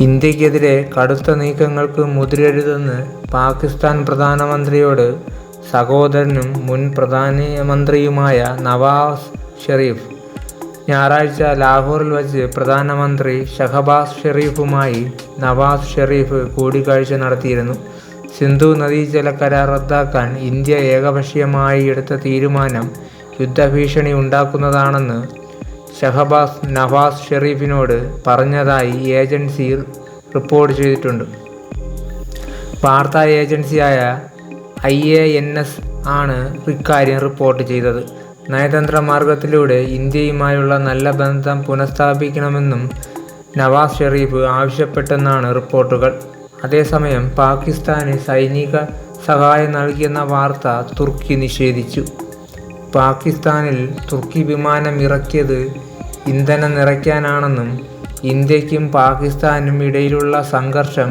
ഇന്ത്യക്കെതിരെ കടുത്ത നീക്കങ്ങൾക്ക് മുതിരരുതെന്ന് പാകിസ്ഥാൻ പ്രധാനമന്ത്രിയോട് സഹോദരനും മുൻ പ്രധാനമന്ത്രിയുമായ നവാസ് ഷെറീഫ് ഞായറാഴ്ച ലാഹോറിൽ വച്ച് പ്രധാനമന്ത്രി ഷഹബാസ് ഷെറീഫുമായി നവാസ് ഷെറീഫ് കൂടിക്കാഴ്ച നടത്തിയിരുന്നു. സിന്ധു നദീജല കരാർ റദ്ദാക്കാൻ ഇന്ത്യ ഏകപക്ഷീയമായി എടുത്ത തീരുമാനം യുദ്ധഭീഷണി ഉണ്ടാക്കുന്നതാണെന്ന് ഷഹബാസ് നവാസ് ഷെറീഫിനോട് പറഞ്ഞതായി ഏജൻസി റിപ്പോർട്ട് ചെയ്തിട്ടുണ്ട്. വാർത്താ ഏജൻസിയായ ഐ എ എൻ എസ് ആണ് ഇക്കാര്യം റിപ്പോർട്ട് ചെയ്തത്. നയതന്ത്ര മാർഗത്തിലൂടെ ഇന്ത്യയുമായുള്ള നല്ല ബന്ധം പുനഃസ്ഥാപിക്കണമെന്നും നവാസ് ഷെറീഫ് ആവശ്യപ്പെട്ടെന്നാണ് റിപ്പോർട്ടുകൾ. അതേസമയം പാകിസ്ഥാന് സൈനിക സഹായം നൽകിയെന്ന വാർത്ത തുർക്കി നിഷേധിച്ചു. പാകിസ്ഥാനിൽ തുർക്കി വിമാനം ഇറക്കിയത് ഇന്ധനം നിറയ്ക്കാനാണെന്നും ഇന്ത്യക്കും പാകിസ്ഥാനും ഇടയിലുള്ള സംഘർഷം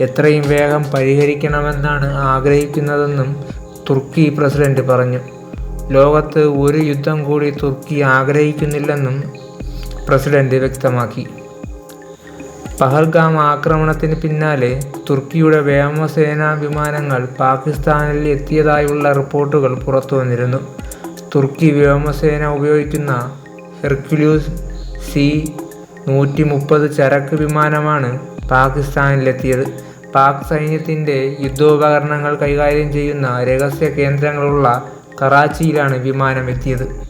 എത്രയും വേഗം പരിഹരിക്കണമെന്നാണ് ആഗ്രഹിക്കുന്നതെന്നും തുർക്കി പ്രസിഡന്റ് പറഞ്ഞു. ലോകത്ത് ഒരു യുദ്ധം കൂടി തുർക്കി ആഗ്രഹിക്കുന്നില്ലെന്നും പ്രസിഡന്റ് വ്യക്തമാക്കി. പഹൽഗാം ആക്രമണത്തിന് പിന്നാലെ തുർക്കിയുടെ വ്യോമസേനാ വിമാനങ്ങൾ പാകിസ്ഥാനിൽ എത്തിയതായുള്ള റിപ്പോർട്ടുകൾ പുറത്തുവന്നിരുന്നു. തുർക്കി വ്യോമസേന ഉപയോഗിക്കുന്ന ഹെർക്യുലൂസ് സി നൂറ്റി മുപ്പത് ചരക്ക് വിമാനമാണ് പാകിസ്ഥാനിലെത്തിയത്. പാക് സൈന്യത്തിന്റെ യുദ്ധോപകരണങ്ങൾ കൈകാര്യം ചെയ്യുന്ന രഹസ്യ കേന്ദ്രങ്ങളുള്ള കറാച്ചിയിലാണ് വിമാനം എത്തിയത്.